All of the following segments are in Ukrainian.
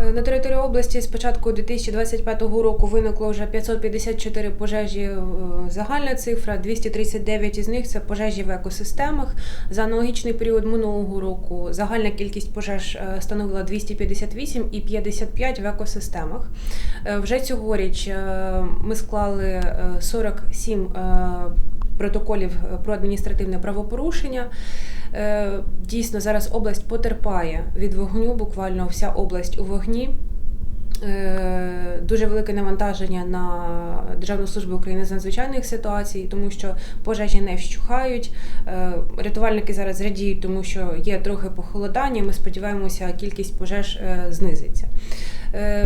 Е, На території області з початку 2025 року виникло вже 554 пожежі. е, Загальна цифра 239 із них це пожежі в екосистемах. За аналогічний період минулого року загальна кількість пожеж е, становила 258 і 55 в екосистемах. Вже цьогоріч ми склали е, 47 е, протоколів е, про адміністративне правопорушення. Е, Дійсно, зараз область потерпає від вогню, буквально вся область у вогні. Е, Дуже велике навантаження на Державну службу України з надзвичайних ситуацій, тому що пожежі не вщухають. Е, Рятувальники зараз радіють, тому що є трохи похолодання. Ми сподіваємося, кількість пожеж е, знизиться.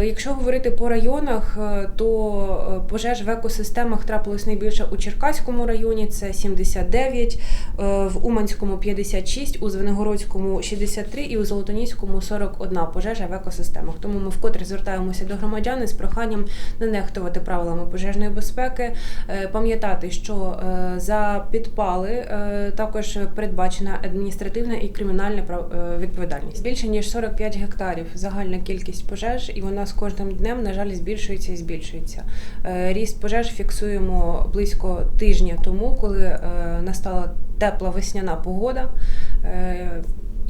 Якщо говорити по районах, то пожеж в екосистемах трапилось найбільше у Черкаському районі, це 79, е, в Уманському 56, у Звенигородському 63 і у Золотоніському 41 пожежа в екосистемах. Тому ми вкотре звертаємося до громадян із проханням не нехтувати правилами пожежної безпеки, е, пам'ятати, що е, за підпали е, також передбачена адміністративна і кримінальна відповідальність. Більше ніж 45 гектарів загальна кількість пожеж, і вона з кожним днем, на жаль, збільшується і збільшується. Ріст пожеж фіксуємо близько тижня тому, коли настала тепла весняна погода.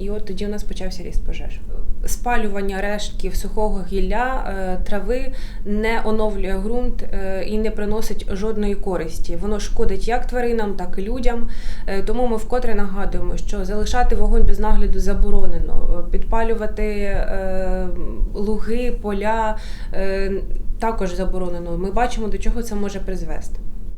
І от тоді у нас почався ріст пожеж. Спалювання рештків сухого гілля, е, трави не оновлює ґрунт е, і не приносить жодної користі. Воно шкодить як тваринам, так і людям. Е, Тому ми вкотре нагадуємо, що залишати вогонь без нагляду заборонено, підпалювати луги, поля також заборонено. Ми бачимо, до чого це може призвести.